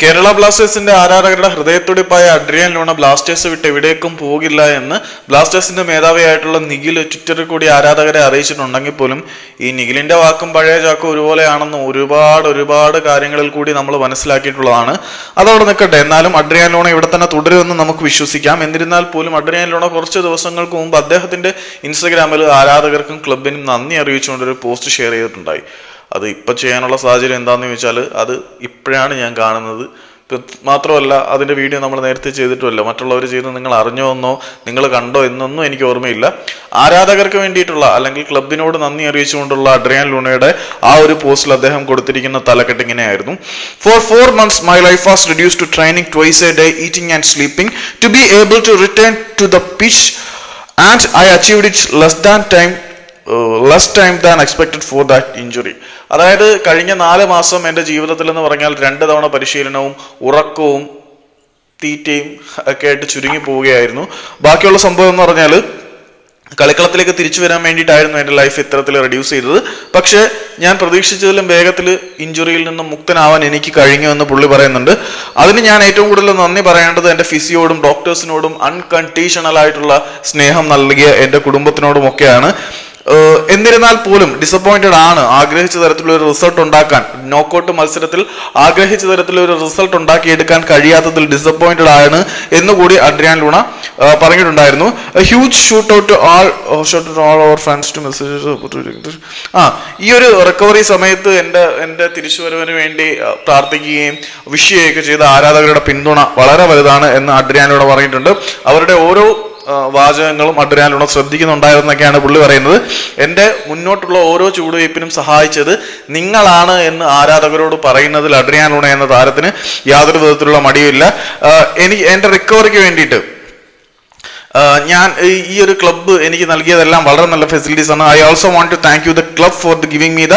കേരള ബ്ലാസ്റ്റേഴ്സിന്റെ ആരാധകരുടെ ഹൃദയത്തുടിപ്പായ Adrian Luna Blasters വിട്ട് എവിടേക്കും പോകില്ല എന്ന് ബ്ലാസ്റ്റേഴ്സിന്റെ മേധാവിയായിട്ടുള്ള നിഖിൽ ട്വിറ്ററിൽ കൂടി ആരാധകരെ അറിയിച്ചിട്ടുണ്ടെങ്കിൽ പോലും ഈ നിഖിലിന്റെ വാക്കും പഴയ ചാക്കും ഒരുപോലെയാണെന്ന് ഒരുപാട് ഒരുപാട് കാര്യങ്ങളിൽ കൂടി നമ്മൾ മനസ്സിലാക്കിയിട്ടുള്ളതാണ്. അതവിടെ നിൽക്കട്ടെ. എന്നാലും അഡ്രിയൻ ലൂണ ഇവിടെ തന്നെ തുടരുമെന്ന് നമുക്ക് വിശ്വസിക്കാം. എന്നിരുന്നാൽ പോലും അഡ്രിയൻ ലൂണ കുറച്ച് ദിവസങ്ങൾക്ക് മുമ്പ് അദ്ദേഹത്തിന്റെ ഇൻസ്റ്റഗ്രാമിൽ ആരാധകർക്കും ക്ലബിനും നന്ദി അറിയിച്ചുകൊണ്ട് ഒരു പോസ്റ്റ് ഷെയർ ചെയ്തിട്ടുണ്ടായി. അത് ഇപ്പം ചെയ്യാനുള്ള സാഹചര്യം എന്താണെന്ന് ചോദിച്ചാൽ അത് ഇപ്പോഴാണ് ഞാൻ കാണുന്നത്. മാത്രമല്ല അതിന്റെ വീഡിയോ നമ്മൾ നേരത്തെ ചെയ്തിട്ടുമല്ല മറ്റുള്ളവർ ചെയ്ത് നിങ്ങൾ അറിഞ്ഞോ എന്നോ നിങ്ങൾ കണ്ടോ എന്നൊന്നും എനിക്ക് ഓർമ്മയില്ല. ആരാധകർക്ക് വേണ്ടിയിട്ടുള്ള അല്ലെങ്കിൽ ക്ലബിനോട് നന്ദി അറിയിച്ചുകൊണ്ടുള്ള അഡ്രിയാൻ ലൂണയുടെ ആ ഒരു പോസ്റ്റിൽ അദ്ദേഹം കൊടുത്തിരിക്കുന്ന തലക്കെട്ട് ഇങ്ങനെയായിരുന്നു. Four four months my life was reduce to training twice a day eating and sleeping to be able to return to the pitch and I achieved it less than time less time than expected for that injury അതായത് കഴിഞ്ഞ നാല് മാസം എന്റെ ജീവിതത്തിൽ എന്ന് പറഞ്ഞാൽ രണ്ട് തവണ പരിശീലനവും ഉറക്കവും തീറ്റയും ഒക്കെ ആയിട്ട് ചുരുങ്ങി പോവുകയായിരുന്നു. ബാക്കിയുള്ള സംഭവം എന്ന് പറഞ്ഞാൽ കളിക്കളത്തിലേക്ക് തിരിച്ചു വരാൻ വേണ്ടിയിട്ടായിരുന്നു എന്റെ ലൈഫ് ഇത്തരത്തിൽ റെഡ്യൂസ് ചെയ്തത്. പക്ഷേ ഞാൻ പ്രതീക്ഷിച്ചതിലും വേഗത്തിൽ ഇഞ്ചുറിയിൽ നിന്നും മുക്തനാവാൻ എനിക്ക് കഴിഞ്ഞു എന്ന് പുള്ളി പറയുന്നുണ്ട്. അതിന് ഞാൻ ഏറ്റവും കൂടുതൽ നന്ദി പറയേണ്ടത് എന്റെ ഫിസിയോടും ഡോക്ടേഴ്സിനോടും അൺകണ്ടീഷണൽ ആയിട്ടുള്ള സ്നേഹം നൽകിയ എന്റെ കുടുംബത്തിനോടും ഒക്കെയാണ് ഏഹ് എന്നിരുന്നാൽ പോലും ഡിസപ്പോയിന്റഡ് ആണ്. ആഗ്രഹിച്ച തരത്തിലുള്ള ഒരു റിസൾട്ട് ഉണ്ടാക്കാൻ നോക്കൌട്ട് മത്സരത്തിൽ ആഗ്രഹിച്ച തരത്തിലുള്ള ഒരു റിസൾട്ട് ഉണ്ടാക്കിയെടുക്കാൻ കഴിയാത്തതിൽ ഡിസപ്പോയിന്റഡ് ആണ് എന്നുകൂടി അഡ്രിയാൻ ലൂണ പറഞ്ഞിട്ടുണ്ടായിരുന്നു. Huge shoot out all shoot out all our friends to messages ആ ഈ ഒരു റിക്കവറി സമയത്ത് എന്റെ എന്റെ തിരിച്ചുവരവിന് വേണ്ടി പ്രാർത്ഥിക്കുകയും വിഷ് ചെയ്യുകയൊക്കെ ചെയ്ത ആരാധകരുടെ പിന്തുണ വളരെ വലുതാണ് എന്ന് അഡ്രിയാൻ ലൂണ പറഞ്ഞിട്ടുണ്ട്. അവരുടെ ഓരോ വാചകങ്ങളും അഡ്രിയാനിലൂടെ ശ്രദ്ധിക്കുന്നുണ്ടായിരുന്നൊക്കെയാണ് പുള്ളി പറയുന്നത്. എന്റെ മുന്നോട്ടുള്ള ഓരോ ചുവടുവയ്പ്പിനും സഹായിച്ചത് നിങ്ങളാണ് എന്ന് ആരാധകരോട് പറയുന്നതിൽ അഡ്രിയാനിലൂടെ എന്ന താരത്തിന് യാതൊരു വിധത്തിലുള്ള മടിയുമില്ല. എനിക്ക് എന്റെ റിക്കവറിക്ക് വേണ്ടിയിട്ട് ഞാൻ ഈ ഒരു ക്ലബ്ബ് എനിക്ക് നൽകിയതെല്ലാം വളരെ നല്ല ഫെസിലിറ്റീസ് ആണ്. I also want to thank you the club for the giving me the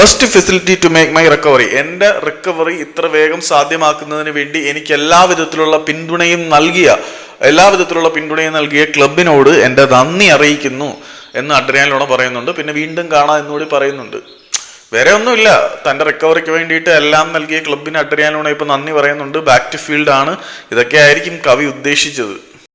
best facility to make my recovery എന്റെ റിക്കവറി ഇത്ര വേഗം സാധ്യമാക്കുന്നതിന് വേണ്ടി എനിക്ക് എല്ലാ വിധത്തിലുള്ള പിന്തുണയും നൽകിയ എല്ലാ വിധത്തിലുള്ള പിന്തുണയും നൽകിയ ക്ലബിനോട് എന്റെ നന്ദി അറിയിക്കുന്നു എന്ന് അഡ്രിയാനിലൂടെ പറയുന്നുണ്ട്. പിന്നെ വീണ്ടും കാണാം എന്നുകൂടി പറയുന്നുണ്ട്. വേറെ ഒന്നുമില്ല. തന്റെ റിക്കവറിക്ക് വേണ്ടിയിട്ട് എല്ലാം നൽകിയ ക്ലബിന് അഡ്രിയാനിലൂടെ ഇപ്പോൾ നന്ദി പറയുന്നുണ്ട്. ബാക്ക് ടു ഫീൽഡാണ് ഇതൊക്കെ ആയിരിക്കും കവി ഉദ്ദേശിച്ചത്.